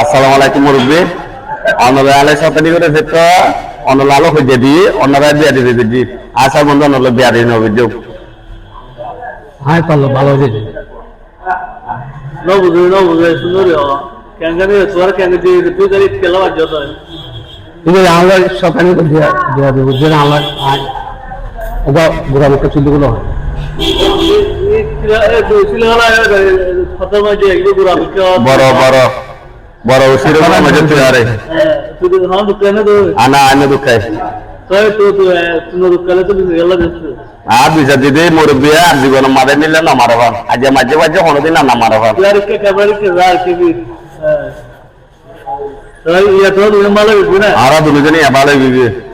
আসসালামু আলাইকুম মুরব্বী। অনলে আলে সতানি করে ফেত অনলে আলো হইতে দি অনরা বিয়া দিতে দিদি আশা বন্ধু অনলে বিয়া দিন হবে দিও। হাই পারল ভালো হয়েছে no বুঝে no বুঝে সুন্দরী জানি তোর কেন দি তুই জানি কেলা বাজ যত কিন্তু আমরা সকালে দেবো আমার মুখে চুলগুলো হয়। বড় বড়। মজা তুই আরে। তুই দোকানে তো আনা আনে দুখাই তাই তো তো তুমি দোকানে তো গেলা যাচ্ছে আর দুইটা দিদি মুরব্বী আর জীবন মারে নিলে না মারে ভান আজ মাঝে মাঝে কোনোদিন না মারে ভান ইয়ারকে কাবারকে রার কে বি